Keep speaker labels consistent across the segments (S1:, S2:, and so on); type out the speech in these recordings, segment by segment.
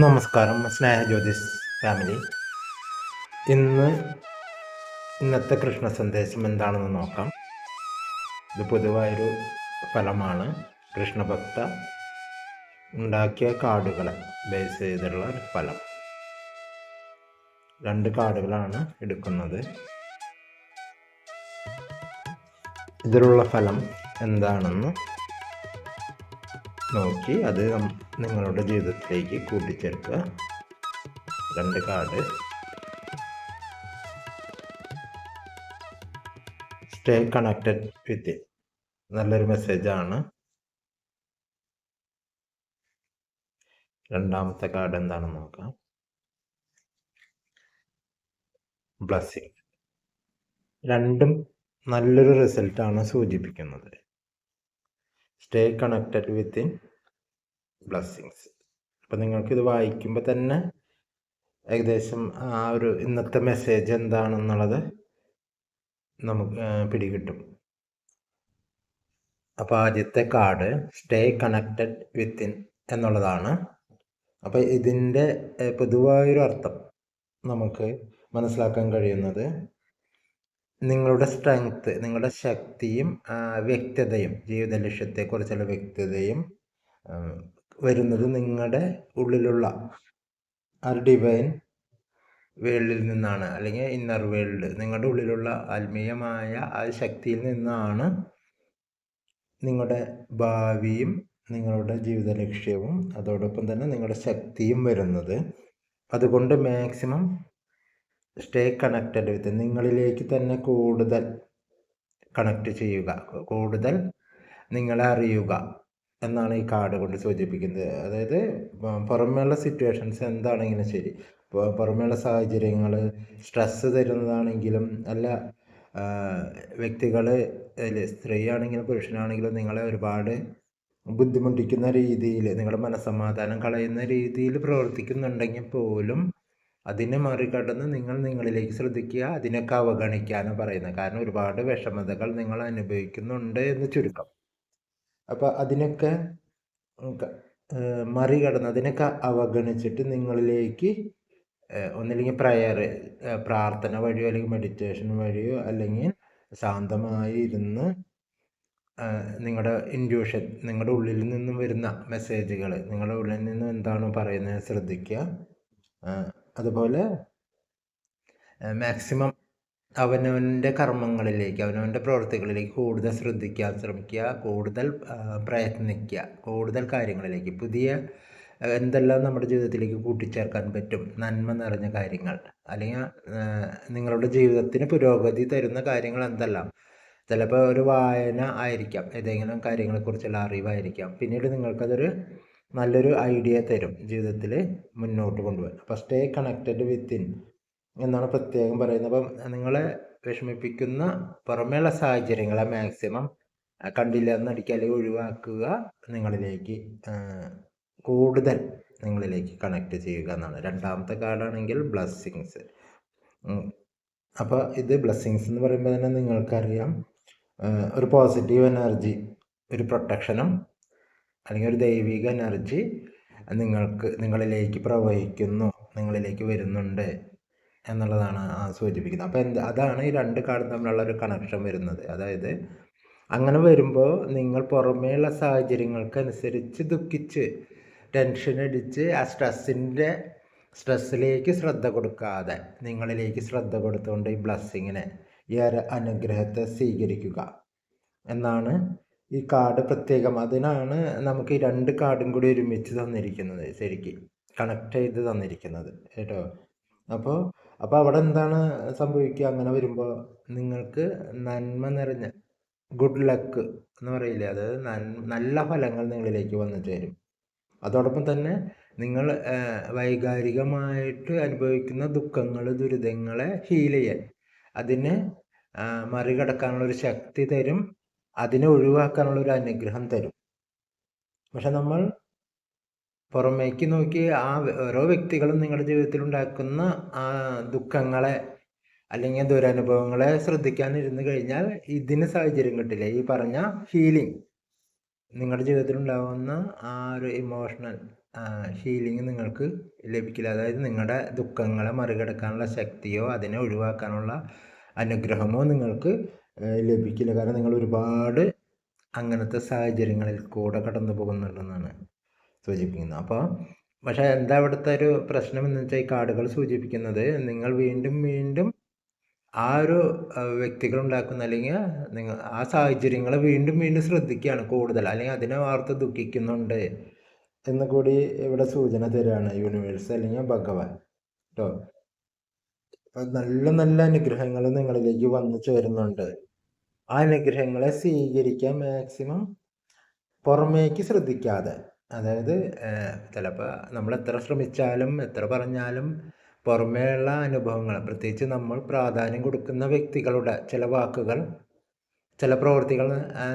S1: നമസ്കാരം സ്നേഹ ജ്യോതിസ് ഫാമിലി. ഇന്ന് ഇന്നത്തെ കൃഷ്ണ സന്ദേശം എന്താണെന്ന് നോക്കാം. ഇത് പൊതുവായൊരു ഫലമാണ്. കൃഷ്ണഭക്ത ഉണ്ടാക്കിയ കാർഡുകളെ ബേസ് ചെയ്തുള്ള ഒരു ഫലം. രണ്ട് കാർഡുകളാണ് എടുക്കുന്നത്. ഇതിലുള്ള ഫലം എന്താണെന്ന് നോക്കി അത് നിങ്ങളുടെ ജീവിതത്തിലേക്ക് കൂട്ടിച്ചേർക്കുക. രണ്ട് കാർഡ്. സ്റ്റേ കണക്റ്റഡ് വിത്ത് നല്ലൊരു മെസ്സേജാണ് രണ്ടാമത്തെ കാർഡ് എന്താണെന്ന് നോക്കാം. ബ്ലസ്സിങ് രണ്ടും നല്ലൊരു റിസൾട്ടാണ് സൂചിപ്പിക്കുന്നത്. സ്റ്റേ കണക്റ്റഡ് വിത്തിൻ ബ്ലസ്സിങ്സ് അപ്പം നിങ്ങൾക്കിത് വായിക്കുമ്പോൾ തന്നെ ഏകദേശം ആ ഒരു ഇന്നത്തെ മെസ്സേജ് എന്താണെന്നുള്ളത് നമുക്ക് പിടികിട്ടും. അപ്പോൾ ആദ്യത്തെ കാർഡ് സ്റ്റേ കണക്റ്റഡ് വിത്തിൻ എന്നുള്ളതാണ്. അപ്പോൾ ഇതിന്റെ പൊതുവായൊരു അർത്ഥം നമുക്ക് മനസ്സിലാക്കാൻ കഴിയുന്നത് നിങ്ങളുടെ സ്ട്രെങ്ത്ത് നിങ്ങളുടെ ശക്തിയും വ്യക്തതയും ജീവിത ലക്ഷ്യത്തെക്കുറിച്ചുള്ള വ്യക്തതയും വരുന്നത് നിങ്ങളുടെ ഉള്ളിലുള്ള ആ ഡിവൈൻ വേൾഡിൽ നിന്നാണ്. അല്ലെങ്കിൽ ഇന്നർ വേൾഡ് നിങ്ങളുടെ ഉള്ളിലുള്ള ആത്മീയമായ ആ ശക്തിയിൽ നിന്നാണ് നിങ്ങളുടെ ഭാവിയും നിങ്ങളുടെ ജീവിത ലക്ഷ്യവും അതോടൊപ്പം തന്നെ നിങ്ങളുടെ ശക്തിയും വരുന്നത്. അതുകൊണ്ട് മാക്സിമം സ്റ്റേ കണക്റ്റഡ് വിത്ത് നിങ്ങളിലേക്ക് തന്നെ കൂടുതൽ കണക്ട് ചെയ്യുക. കൂടുതൽ നിങ്ങളെ അറിയുക എന്നാണ് ഈ കാർഡ് കൊണ്ട് സൂചിപ്പിക്കുന്നത്. അതായത് പുറമേയുള്ള സിറ്റുവേഷൻസ് എന്താണെങ്കിലും ശരി. പുറമേയുള്ള സാഹചര്യങ്ങൾ സ്ട്രെസ്സ് തരുന്നതാണെങ്കിലും അല്ല വ്യക്തികൾ സ്ത്രീയാണെങ്കിലും പുരുഷനാണെങ്കിലും നിങ്ങളെ ഒരുപാട് ബുദ്ധിമുട്ടിക്കുന്ന രീതിയിൽ നിങ്ങളുടെ മനസ്സമാധാനം കളയുന്ന രീതിയിൽ പ്രവർത്തിക്കുന്നുണ്ടെങ്കിൽ പോലും അതിനെ മറികടന്ന് നിങ്ങൾ നിങ്ങളിലേക്ക് ശ്രദ്ധിക്കുക അതിനൊക്കെ അവഗണിക്കാനാണ് പറയുന്നത് കാരണം ഒരുപാട് വിഷമതകൾ നിങ്ങൾ അനുഭവിക്കുന്നുണ്ട് എന്ന് ചുരുക്കം. അപ്പോൾ അതിനൊക്കെ മറികടന്ന് അതിനൊക്കെ അവഗണിച്ചിട്ട് നിങ്ങളിലേക്ക് ഒന്നില്ലെങ്കിൽ പ്രയർ പ്രാർത്ഥന വഴിയോ അല്ലെങ്കിൽ മെഡിറ്റേഷൻ വഴിയോ അല്ലെങ്കിൽ ശാന്തമായി ഇരുന്ന് നിങ്ങളുടെ ഇൻഡ്യൂഷൻ നിങ്ങളുടെ ഉള്ളിൽ നിന്നും വരുന്ന മെസ്സേജുകൾ നിങ്ങളുടെ ഉള്ളിൽ നിന്നും എന്താണ് പറയുന്നത് ശ്രദ്ധിക്കുക. അതുപോലെ മാക്സിമം അവനവന്റെ കർമ്മങ്ങളിലേക്ക് അവനവന്റെ പ്രവൃത്തികളിലേക്ക് കൂടുതൽ ശ്രദ്ധിക്കാൻ ശ്രമിക്കുക കൂടുതൽ പ്രയത്നിക്കുക കൂടുതൽ കാര്യങ്ങളിലേക്ക് പുതിയ എന്തെല്ലാം നമ്മുടെ ജീവിതത്തിലേക്ക് കൂട്ടിച്ചേർക്കാൻ പറ്റും നന്മ നിറഞ്ഞ കാര്യങ്ങൾ അല്ലെങ്കിൽ നിങ്ങളുടെ ജീവിതത്തിന് പുരോഗതി തരുന്ന കാര്യങ്ങൾ എന്തെല്ലാം? ചിലപ്പോൾ ഒരു വായന ആയിരിക്കാം ഏതെങ്കിലും കാര്യങ്ങളെക്കുറിച്ചുള്ള അറിവായിരിക്കാം പിന്നീട് നിങ്ങൾക്കതൊരു നല്ലൊരു ഐഡിയ തരും ജീവിതത്തിൽ മുന്നോട്ട് കൊണ്ടുപോകാൻ. അപ്പോൾ സ്റ്റേ കണക്റ്റഡ് വിത്തിൻ എന്നാണ് പ്രത്യേകം പറയുന്നത്. അപ്പം നിങ്ങളെ വിഷമിപ്പിക്കുന്ന പുറമേയുള്ള സാഹചര്യങ്ങളെ മാക്സിമം കണ്ടില്ല എന്നടിക്കുക അല്ലെങ്കിൽ ഒഴിവാക്കുക നിങ്ങളിലേക്ക് കൂടുതൽ നിങ്ങളിലേക്ക് കണക്ട് ചെയ്യുക എന്നാണ്. രണ്ടാമത്തെ കാർഡാണെങ്കിൽ ബ്ലസ്സിങ്സ് അപ്പോൾ ഇത് ബ്ലസ്സിങ്സ് എന്ന് പറയുമ്പോൾ തന്നെ നിങ്ങൾക്കറിയാം ഒരു പോസിറ്റീവ് എനർജി ഒരു പ്രൊട്ടക്ഷനും അല്ലെങ്കിൽ ഒരു ദൈവിക എനർജി നിങ്ങൾക്ക് നിങ്ങളിലേക്ക് പ്രവഹിക്കുന്നു നിങ്ങളിലേക്ക് വരുന്നുണ്ട് എന്നുള്ളതാണ് സൂചിപ്പിക്കുന്നത് അപ്പോൾ എന്ത് അതാണ് ഈ രണ്ട് കാർഡും തമ്മിലുള്ള ഒരു കണക്ഷൻ വരുന്നത്. അതായത് അങ്ങനെ വരുമ്പോൾ നിങ്ങൾ പുറമേയുള്ള സാഹചര്യങ്ങൾക്കനുസരിച്ച് ദുഃഖിച്ച് ടെൻഷൻ അടിച്ച് ആ സ്ട്രെസ്സിന്റെ സ്ട്രെസ്സിലേക്ക് ശ്രദ്ധ കൊടുക്കാതെ നിങ്ങളിലേക്ക് ശ്രദ്ധ കൊടുത്തുകൊണ്ട് ഈ ബ്ലസ്സിങ്ങിനെ ഈ അനുഗ്രഹത്തെ സ്വീകരിക്കുക എന്നാണ് ഈ കാർഡ് പ്രത്യേകം അതിനാണ് നമുക്ക് ഈ രണ്ട് കാർഡും കൂടി ഒരുമിച്ച് തന്നിരിക്കുന്നത് ശരിക്ക്. കണക്ട് ചെയ്ത് തന്നിരിക്കുന്നത് കേട്ടോ. അപ്പോൾ അപ്പോൾ അവിടെ എന്താണ് സംഭവിക്കുക? അങ്ങനെ വരുമ്പോൾ നിങ്ങൾക്ക് നന്മ നിറഞ്ഞ ഗുഡ് ലക്ക് എന്ന് പറയില്ലേ? അതായത് നല്ല ഫലങ്ങൾ നിങ്ങളിലേക്ക് വന്നു ചേരും അതോടൊപ്പം തന്നെ നിങ്ങൾ വൈകാരികമായിട്ട് അനുഭവിക്കുന്ന ദുഃഖങ്ങൾ ദുരിതങ്ങളെ ഹീൽ ചെയ്യാൻ. അതിനെ മറികടക്കാനുള്ള ഒരു ശക്തി തരും. അതിനെ ഒഴിവാക്കാനുള്ള ഒരു അനുഗ്രഹം തരും. പക്ഷെ നമ്മൾ പുറമേക്ക് നോക്കി ആ ഓരോ വ്യക്തികളും നിങ്ങളുടെ ജീവിതത്തിൽ ഉണ്ടാക്കുന്ന ആ ദുഃഖങ്ങളെ അല്ലെങ്കിൽ ദുരനുഭവങ്ങളെ ശ്രദ്ധിക്കാനിരുന്ന് കഴിഞ്ഞാൽ ഇതിന് സാഹചര്യം കിട്ടില്ല. ഈ പറഞ്ഞ ഹീലിംഗ് നിങ്ങളുടെ ജീവിതത്തിൽ ഉണ്ടാകുന്ന ആ ഒരു ഇമോഷണൽ ഹീലിംഗ് നിങ്ങൾക്ക് ലഭിക്കില്ല. അതായത് നിങ്ങളുടെ ദുഃഖങ്ങളെ മറികടക്കാനുള്ള ശക്തിയോ അതിനെ ഒഴിവാക്കാനുള്ള അനുഗ്രഹമോ നിങ്ങൾക്ക് ലഭിക്കില്ല. കാരണം നിങ്ങൾ ഒരുപാട് അങ്ങനത്തെ സാഹചര്യങ്ങളിൽ കൂടെ കടന്നു പോകുന്നുണ്ടെന്നാണ് സൂചിപ്പിക്കുന്നത്. അപ്പോൾ പക്ഷേ എന്താ ഇവിടുത്തെ ഒരു പ്രശ്നം എന്ന് വെച്ചാൽ ഈ കാർഡുകൾ സൂചിപ്പിക്കുന്നത് നിങ്ങൾ വീണ്ടും വീണ്ടും ആ ഒരു വ്യക്തികൾ ഉണ്ടാക്കുന്ന അല്ലെങ്കിൽ നിങ്ങൾ ആ സാഹചര്യങ്ങളെ വീണ്ടും വീണ്ടും ശ്രദ്ധിക്കുകയാണ് കൂടുതൽ. അല്ലെങ്കിൽ അതിനെ വാർത്ത ദുഃഖിക്കുന്നുണ്ട് എന്ന് കൂടി ഇവിടെ സൂചന തരികയാണ് യൂണിവേഴ്സ് അല്ലെങ്കിൽ ഭഗവാൻ. കേട്ടോ നല്ല നല്ല അനുഗ്രഹങ്ങൾ നിങ്ങളിലേക്ക് വന്നു ചേരുന്നുണ്ട്. ആ അനുഗ്രഹങ്ങളെ സ്വീകരിക്കാൻ മാക്സിമം പുറമേക്ക് ശ്രദ്ധിക്കാതെ. അതായത് ചിലപ്പോൾ നമ്മൾ എത്ര ശ്രമിച്ചാലും എത്ര പറഞ്ഞാലും പുറമേയുള്ള അനുഭവങ്ങൾ പ്രത്യേകിച്ച് നമ്മൾ പ്രാധാന്യം കൊടുക്കുന്ന വ്യക്തികളുടെ ചില വാക്കുകൾ ചില പ്രവൃത്തികൾ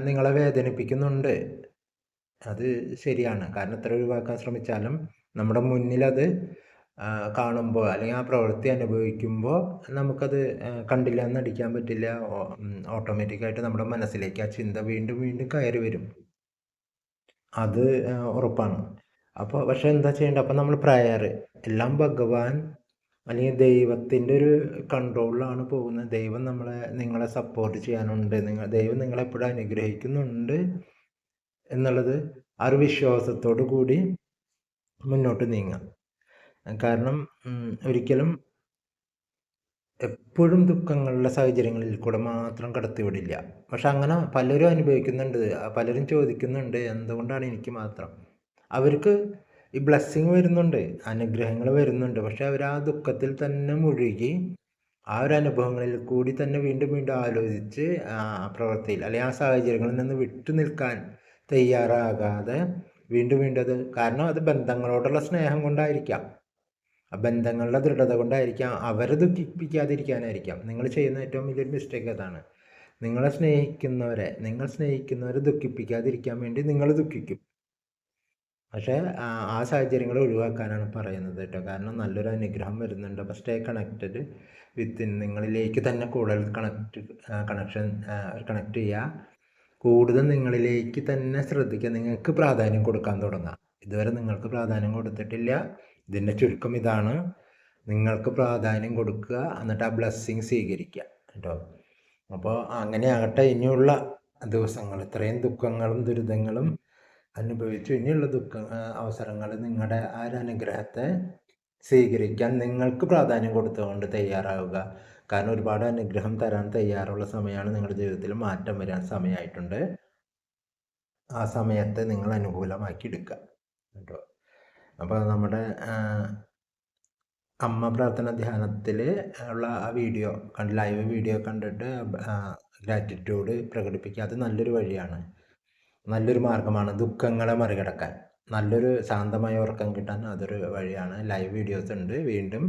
S1: നിങ്ങളെ വേദനിപ്പിക്കുന്നുണ്ട്. അത് ശരിയാണ്. കാരണം എത്ര ഒഴിവാക്കാൻ ശ്രമിച്ചാലും നമ്മുടെ മുന്നിലത് കാണുമ്പോൾ അല്ലെങ്കിൽ ആ പ്രവൃത്തി അനുഭവിക്കുമ്പോൾ നമുക്കത് കണ്ടില്ല എന്ന് അടിക്കാൻ പറ്റില്ല. ഓട്ടോമാറ്റിക്കായിട്ട് നമ്മുടെ മനസ്സിലേക്ക് ആ ചിന്ത വീണ്ടും വീണ്ടും കയറി വരും. അത് ഉറപ്പാണ്. അപ്പോൾ പക്ഷേ എന്താ ചെയ്യേണ്ടത്? അപ്പോൾ നമ്മൾ പ്രയർ എല്ലാം ഭഗവാൻ അല്ലെങ്കിൽ ദൈവത്തിന്റെ ഒരു കൺട്രോളിലാണ് പോകുന്നത്. ദൈവം നമ്മളെ നിങ്ങളെ സപ്പോർട്ട് ചെയ്യാനുണ്ട്. നിങ്ങൾ ദൈവം നിങ്ങളെ എപ്പോഴും അനുഗ്രഹിക്കുന്നുണ്ട് എന്നുള്ളത് ആ ഒരു വിശ്വാസത്തോടു കൂടി മുന്നോട്ട് നീങ്ങാം. കാരണം ഒരിക്കലും എപ്പോഴും ദുഃഖങ്ങളുടെ സാഹചര്യങ്ങളിൽ കൂടെ മാത്രം കടത്തിവിടില്ല. പക്ഷെ അങ്ങനെ പലരും അനുഭവിക്കുന്നുണ്ട് പലരും ചോദിക്കുന്നുണ്ട് എന്തുകൊണ്ടാണ് എനിക്ക് മാത്രം. അവർക്ക് ഈ ബ്ലെസ്സിങ് വരുന്നുണ്ട് അനുഗ്രഹങ്ങൾ വരുന്നുണ്ട് പക്ഷെ അവർ ആ ദുഃഖത്തിൽ തന്നെ മുഴുകി ആ ഒരു അനുഭവങ്ങളിൽ കൂടി തന്നെ വീണ്ടും വീണ്ടും ആലോചിച്ച് ആ പ്രവൃത്തിയിൽ അല്ലെങ്കിൽ ആ സാഹചര്യങ്ങളിൽ നിന്ന് വിട്ടു നിൽക്കാൻ തയ്യാറാകാതെ വീണ്ടും വീണ്ടും അത് കാരണം അത് ബന്ധങ്ങളോടുള്ള സ്നേഹം കൊണ്ടായിരിക്കാം. ബന്ധങ്ങളുടെ ദൃഢത കൊണ്ടായിരിക്കാം അവരെ ദുഃഖിപ്പിക്കാതിരിക്കാനായിരിക്കാം. നിങ്ങൾ ചെയ്യുന്ന ഏറ്റവും വലിയൊരു മിസ്റ്റേക്ക് അതാണ്. നിങ്ങളെ സ്നേഹിക്കുന്നവരെ നിങ്ങൾ സ്നേഹിക്കുന്നവരെ ദുഃഖിപ്പിക്കാതിരിക്കാൻ വേണ്ടി നിങ്ങൾ ദുഃഖിക്കും. പക്ഷേ ആ സാഹചര്യങ്ങൾ ഒഴിവാക്കാനാണ് പറയുന്നത് കേട്ടോ. കാരണം നല്ലൊരു അനുഗ്രഹം വരുന്നുണ്ട്. അപ്പോൾ സ്റ്റേ കണക്റ്റഡ് വിത്തിൻ നിങ്ങളിലേക്ക് തന്നെ കൂടുതൽ കണക്ട് കണക്ഷൻ കണക്ട് ചെയ്യുക. കൂടുതൽ നിങ്ങളിലേക്ക് തന്നെ ശ്രദ്ധിക്കുക. നിങ്ങൾക്ക് പ്രാധാന്യം കൊടുക്കാൻ തുടങ്ങാം. ഇതുവരെ നിങ്ങൾക്ക് പ്രാധാന്യം കൊടുത്തിട്ടില്ല. ഇതിന്റെ ചുരുക്കം ഇതാണ്. നിങ്ങൾക്ക് പ്രാധാന്യം കൊടുക്കുക എന്നിട്ട് ആ ബ്ലെസ്സിങ് സ്വീകരിക്കുക കേട്ടോ. അപ്പോൾ അങ്ങനെ ആകട്ടെ ഇനിയുള്ള ദിവസങ്ങൾ ഇത്രയും ദുഃഖങ്ങളും ദുരിതങ്ങളും അനുഭവിച്ചു. ഇനിയുള്ള ദുഃഖ അവസരങ്ങൾ നിങ്ങളുടെ ആ ഒരു അനുഗ്രഹത്തെ സ്വീകരിക്കാൻ നിങ്ങൾക്ക് പ്രാധാന്യം കൊടുത്തുകൊണ്ട് തയ്യാറാവുക. കാരണം ഒരുപാട് അനുഗ്രഹം തരാൻ തയ്യാറുള്ള സമയമാണ് നിങ്ങളുടെ ജീവിതത്തിൽ മാറ്റം വരാൻ സമയമായിട്ടുണ്ട്. ആ സമയത്തെ നിങ്ങൾ അനുകൂലമാക്കി എടുക്കുക. കേട്ടോ. അപ്പോൾ നമ്മുടെ അമ്മ പ്രാർത്ഥന ധ്യാനത്തിൽ ഉള്ള ആ വീഡിയോ കണ്ട് ലൈവ് വീഡിയോ കണ്ടിട്ട് ഗ്രാറ്റിറ്റ്യൂഡ് പ്രകടിപ്പിക്കുക അത് നല്ലൊരു വഴിയാണ്. നല്ലൊരു മാർഗമാണ് ദുഃഖങ്ങളെ മറികടക്കാൻ. നല്ലൊരു ശാന്തമായ ഉറക്കം കിട്ടാൻ അതൊരു വഴിയാണ്. ലൈവ് വീഡിയോസ് ഉണ്ട്. വീണ്ടും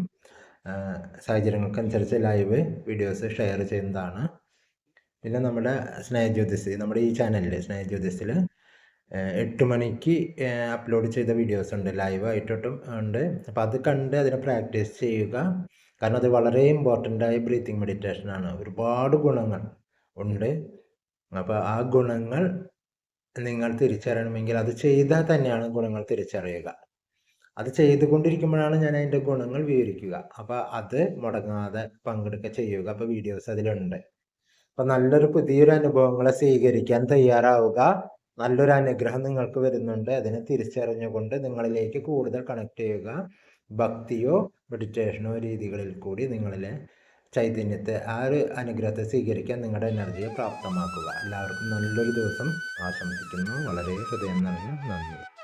S1: സാഹചര്യങ്ങൾക്കനുസരിച്ച് ലൈവ് വീഡിയോസ് ഷെയർ ചെയ്യുന്നതാണ്. പിന്നെ നമ്മുടെ സ്നേഹജ്യോതിസ് നമ്മുടെ ഈ ചാനലിൽ സ്നേഹജ്യോതിസിൽ എട്ട് മണിക്ക് അപ്ലോഡ് ചെയ്ത വീഡിയോസ് ഉണ്ട് ലൈവ് ആയിട്ടൊട്ടും ഉണ്ട്. അപ്പോൾ അത് കണ്ട് അതിനെ പ്രാക്ടീസ് ചെയ്യുക. കാരണം അത് വളരെ ഇമ്പോർട്ടന്റ് ആയ ബ്രീത്തിങ് മെഡിറ്റേഷനാണ് ഒരുപാട് ഗുണങ്ങൾ ഉണ്ട്. അപ്പോൾ ആ ഗുണങ്ങൾ നിങ്ങൾ തിരിച്ചറിയണമെങ്കിൽ അത് ചെയ്താൽ തന്നെയാണ് ഗുണങ്ങൾ തിരിച്ചറിയുക. അത് ചെയ്തുകൊണ്ടിരിക്കുമ്പോഴാണ് ഞാൻ അതിന്റെ ഗുണങ്ങൾ വിവരിക്കുക. അപ്പോൾ അത് മുടങ്ങാതെ പങ്കെടുക്കുക ചെയ്യുക. അപ്പോൾ വീഡിയോസ് അതിലുണ്ട്. അപ്പോൾ നല്ലൊരു പുതിയൊരു അനുഭവങ്ങളെ സ്വീകരിക്കാൻ തയ്യാറാവുക. നല്ലൊരു അനുഗ്രഹം നിങ്ങൾക്ക് വരുന്നുണ്ട്. അതിനെ തിരിച്ചറിഞ്ഞുകൊണ്ട് നിങ്ങളിലേക്ക് കൂടുതൽ കണക്ട് ചെയ്യുക. ഭക്തിയോ മെഡിറ്റേഷനോ രീതികളിൽ കൂടി നിങ്ങളിലെ ചൈതന്യത്തെ ആ ഒരു അനുഗ്രഹത്തെ സ്വീകരിക്കാൻ നിങ്ങളുടെ എനർജിയെ പ്രാപ്തമാക്കുക. എല്ലാവർക്കും നല്ലൊരു ദിവസം ആശംസിക്കുന്നു. വളരെ ഹൃദയം നിറഞ്ഞ നന്ദി.